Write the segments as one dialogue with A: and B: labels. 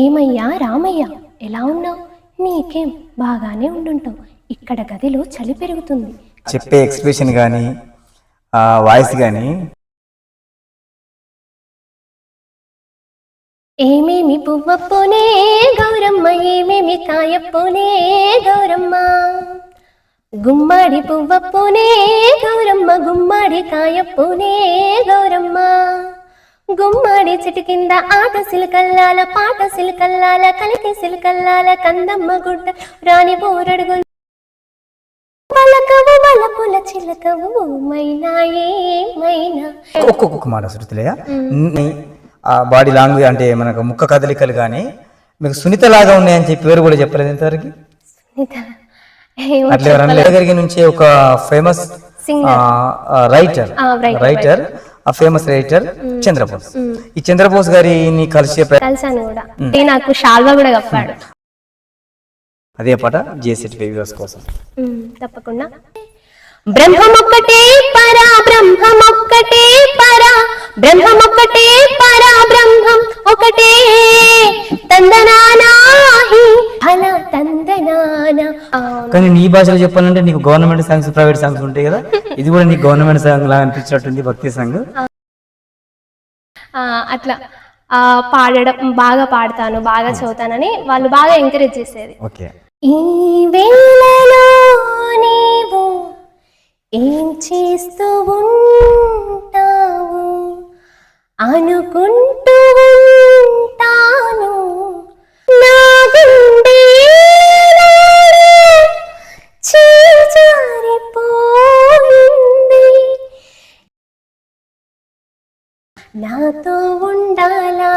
A: ఏమయ్యా రామయ్య ఎలా ఉన్నావు? నీకేం బాగానే ఉండుంటావు. ఇక్కడ గదిలో చలి పెరుగుతుంది.
B: చెప్పే ఎక్స్ప్రెషన్ కానీ వాయిస్ కానీ
A: ఏమేమి పువ్వప్పునే గౌరమ్మ ఏమేమి కాయప్పునే గౌరమ్మ. గుమ్మడి పువ్వప్పునే గౌరమ్మ గుమ్మడి కాయప్పునే గౌరమ్మ. గుమ్మడి చెట్టు కింద ఆట సిలకల్లాల పాట సిలకల్లాల కలికి సిలకల్లాల కందమ్మ గుడ్డ రాణి పోరడుగు చిలకవు మైనా
B: ఒక్కొక్క మాట శృతిలయ ఆ బాడీ లాంగ్వేజ్ అంటే మనకు ముఖ కదలికలు కానీ మీకు సునీత లాగా ఉన్నాయని చెప్పి పేరు కూడా చెప్పలేదు ఇంతవరకు? అట్లా దగ్గర నుంచి ఒక ఫేమస్. రైటర్ రైటర్ ఆ ఫేమస్ రైటర్ చంద్రబోస్. ఈ చంద్రబోస్ గారిని కలిసే
A: కలిసాను కూడా. నాకు షాల్వా కూడా కప్పాడు.
B: అదే పాట జిఎస్ఎట్ వ్యూవర్స్ కోసం.
A: తప్పకుండా. బ్రహ్మమొక్కటే పరా బ్రహ్మమొక్కటే పరా బ్రహ్మమొక్కటే పరా బ్రహ్మం ఒకటే. తందనానాహి ఫల తందనానా. అవును.
B: కానీ నీ భాషలో చెప్పాలంటే నీకు గవర్నమెంట్ సాంగ్స్ ప్రైవేట్ సాంగ్స్ ఉంటాయి కదా. ఇది కూడా నీకు గవర్నమెంట్ సాంగ్ లాగా అనిపించినట్టుంది భక్తి సాంగ్.
A: అట్లా. పాడడం బాగా పాడతాను బాగా చదువుతానని వాళ్ళు బాగా ఎంకరేజ్ చేసేది.
B: ఓకే.
A: ఈ వేళలో నీవు ఏం చేస్తూ ఉంటావు? అనుకుంటూ నాతో ఉండాలా?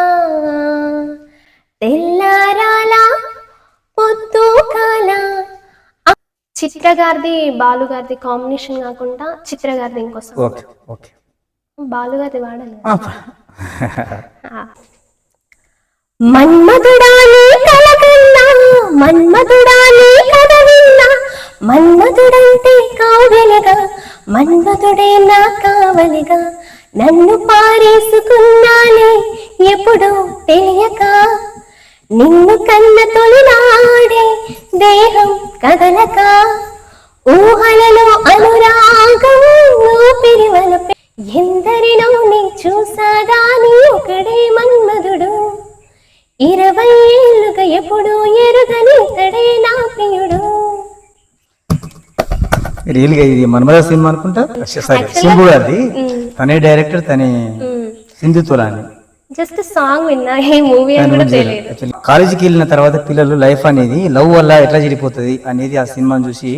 A: తెల్లారాలా? పొద్దు కాల? చిత్ర గారిది బాలు గారిది కాంబినేషన్ కాకుండా చిత్ర గారిది
B: ఓకే ఓకే.
A: బాలు గారిది వాడాలి. మన్మధుడాని కలకన్నా మన్మధుడాని కథ విన్నా మన్మధుడంటే కావలిగా మన్మధుడే నా కావలిగా నన్ను పారేసుకున్నానే ఎప్పుడు తెలియక. నిన్ను కన్న తొలినాడే దేహం కదలక. ఊహలలో అనురాగం ఎందరినో నీ చూసాగాని ఒకడే మన్మధుడు. ఇరవై ఏళ్ళుగా ఎప్పుడు ఎరుగని ఇతడే నా ప్రియుడు.
B: రియల్గా ఇది మన్మద సినిమా అనుకుంటా? సింబు గారిది తనే డైరెక్టర్ తనే సింధుతులాని.
A: జస్ట్ సాంగ్ విన్నా ఏ మూవీ అని కూడా తెలియదు.
B: కాలేజీకి వెళ్ళిన తర్వాత పిల్లలు లైఫ్ అనేది లవ్ వల్ల ఎట్లా చెడిపోతుంది అనేది ఆ సినిమాను చూసి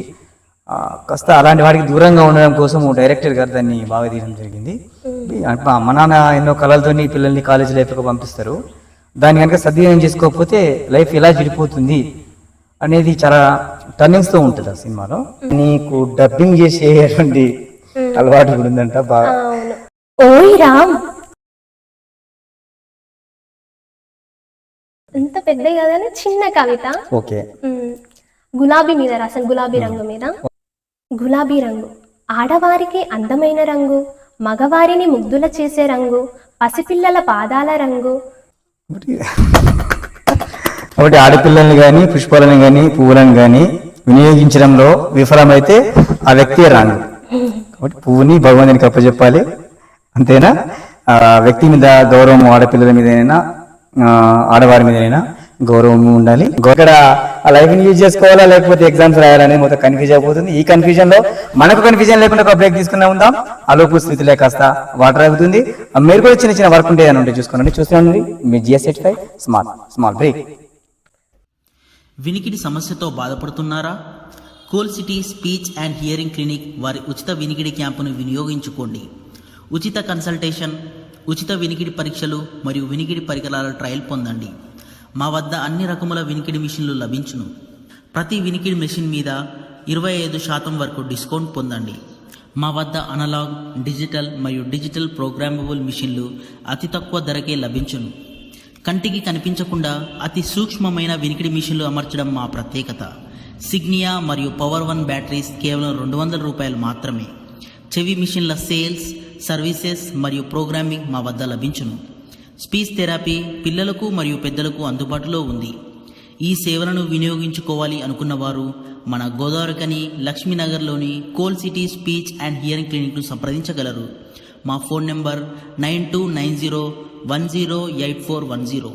B: కాస్త అలాంటి వాటికి దూరంగా ఉండడం కోసం డైరెక్టర్ గారు దాన్ని బాగా తీయడం జరిగింది. అంటే మా నాన్న ఎన్నో కళలతోని పిల్లల్ని కాలేజీ లైఫ్కి పంపిస్తారు. దాన్ని కనుక సద్వినియోగం చేసుకోకపోతే లైఫ్ ఎలా చెడిపోతుంది అనేది చాలా టర్నింగ్స్తో ఉంటుంది ఆ సినిమాలో. నీకు డబ్బింగ్ చేసేటువంటి అలవాటు కూడా ఉందంట బాగా.
A: ఓయ్ రామ్! అంత పెద్ద కదని చిన్న కవిత.
B: ఓకే.
A: గులాబీ మీద రాసాను గులాబీ రంగు మీద. గులాబీ రంగు. ఆడవారికి అందమైన రంగు మగవారిని ముగ్ధుల చేసే రంగు పసిపిల్లల పాదాల రంగు.
B: ఒకటి. ఆడపిల్లల్ని కానీ పుష్పాలను కానీ పువ్వులను కానీ వినియోగించడంలో విఫలమైతే ఆ వ్యక్తి రాను కాబట్టి పువ్వుని భగవంతునికి అప్పచెప్పాలి. అంతేనా? వ్యక్తి మీద గౌరవం ఆడపిల్లల మీదైనా ఆడవారి మీదైనా గౌరవం ఉండాలి. ఇక్కడ లైఫ్ని లైఫ్ని యూజ్ చేసుకోవాలా లేకపోతే ఎగ్జామ్స్ రాయాలని మొత్తం కన్ఫ్యూజ్ అయిపోతుంది. ఈ కన్ఫ్యూజన్లో మనకు కన్ఫ్యూజన్ లేకుండా ఒక బ్రేక్ తీసుకునే ఉందాం. అలోపు స్థితిలో కాస్త వాటర్ అవుతుంది ఆ, మీరు కూడా చిన్న చిన్న వర్క్ ఉంటాయి అని ఉంటే చూసుకోండి. చూస్తున్నాండి మీ GS eight five small small break
C: వినికిడి సమస్యతో బాధపడుతున్నారా? Coal City speech and hearing clinic వారి ఉచిత వినికిడి క్యాంపును వినియోగించుకోండి. ఉచిత కన్సల్టేషన్ ఉచిత వినికిడి పరీక్షలు మరియు వినికిడి పరికరాల ట్రయల్ పొందండి. మా వద్ద అన్ని రకముల వినికిడి మిషన్లు లభించును. ప్రతి వినికిడి మెషిన్ మీద ఇరవై ఐదు శాతం వరకు డిస్కౌంట్ పొందండి. మా వద్ద అనలాగ్ డిజిటల్ మరియు డిజిటల్ ప్రోగ్రామబుల్ మిషన్లు అతి తక్కువ ధరకే లభించును. కంటికి కనిపించకుండా అతి సూక్ష్మమైన వినికిడి మిషన్లు అమర్చడం మా ప్రత్యేకత. సిగ్నియా మరియు పవర్ వన్ బ్యాటరీస్ కేవలం రెండు వందల రూపాయలు మాత్రమే. చెవి మిషన్ల సేల్స్ సర్వీసెస్ మరియు ప్రోగ్రామింగ్ మా వద్ద లభించును. స్పీచ్ థెరపీ పిల్లలకు మరియు పెద్దలకు అందుబాటులో ఉంది. ఈ సేవలను వినియోగించుకోవాలి అనుకున్న వారు మన Godavarikhani లక్ష్మీనగర్లోని Coal City speech and hearing క్లినిక్ను సంప్రదించగలరు. మా phone number nine two nine zero one zero eight four one zero.